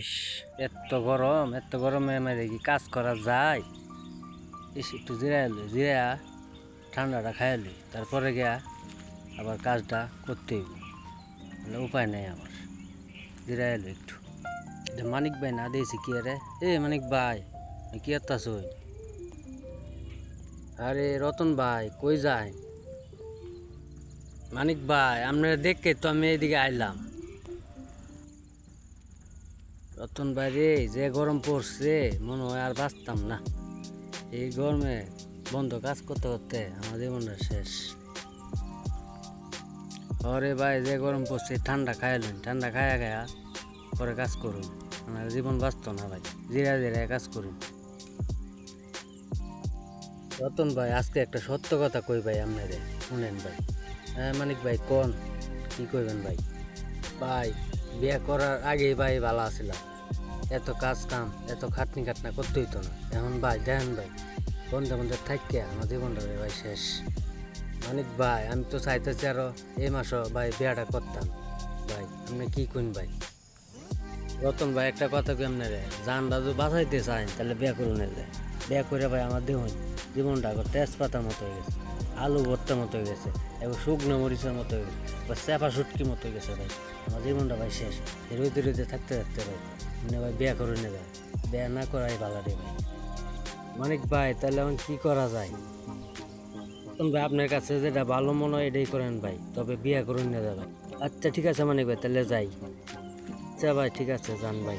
ইস এত গরম এত গরমে মানে কি কাজ করা যায়। ইস, একটু জিরাইলি জিরা ঠান্ডাটা খাইলি তারপরে গিয়া আবার কাজটা করতে মানে উপায় নাই আমার। জিরাইলি একটু। মানিক ভাই না দিয়েছি কি আরে? এ মানিক ভাই কি একটা সই আরে রতন ভাই, কই যায় মানিক ভাই, আপনারা দেখে তো আমি এদিকে আইলাম। রতন ভাই রে যে গরম পড়ছে, মনে হয় আর বাঁচতাম না। এই গরমে বন্ধ কাজ করতে করতে আমার জীবনটা শেষ। আরে ভাই, যে গরম পড়ছে, ঠান্ডা খাইলেন ঠান্ডা খায়া খায়া পরে কাজ করুন। আমার জীবন বাঁচত না ভাই জিরা জিরা কাজ করুন। রতন ভাই, আজকে একটা সত্য কথা কই ভাই আপনারে? শুনেন ভাই। হ্যাঁ মানিক ভাই, কোন? কি কইবেন ভাই? ভাই বিয়ে করার আগেই ভাই ভালো আছিলাম এত কাজ কাম, এত খাটনি খাটনা করতে হইতো না। এখন ভাই, দেখেন ভাই, বন্ধু বন্ধু থাককে আমার জীবনটা রে ভাই শেষ। মানিক ভাই, আমি তো চাইতেছি আরও এই মাসও ভাই বিয়াটা করতাম। ভাই আপনি কি কইন ভাই? রতন ভাই, একটা কথা কই আপনারে জানটা যদি বাঁচাইতে চাই তাহলে বিয়া করুন বিয়া করে ভাই আমার দেখুন জীবনটা তেজপাতার মতো হয়ে গেছে। আলু ভর্তার মতো হয়ে গেছে, এবং শুকনো মরিচের মতো হয়ে গেছে, বা সুটকির মতো হয়ে গেছে ভাই। আমার জীবনটা ভাই শেষ। রইতে রইতে থাকতে থাকতে ভাই মানে ভাই বিয়া করে নে ভাই বিয়া না করাই ভালো রে ভাই। মানিক ভাই, তাহলে এখন কি করা যায়? ভাই আপনার কাছে যেটা ভালো মনে হয় এটাই করেন ভাই, তবে বিয়া করুন না ভাই। আচ্ছা ঠিক আছে মানিক ভাই, তাহলে যাই। আচ্ছা ভাই, ঠিক আছে, যান ভাই।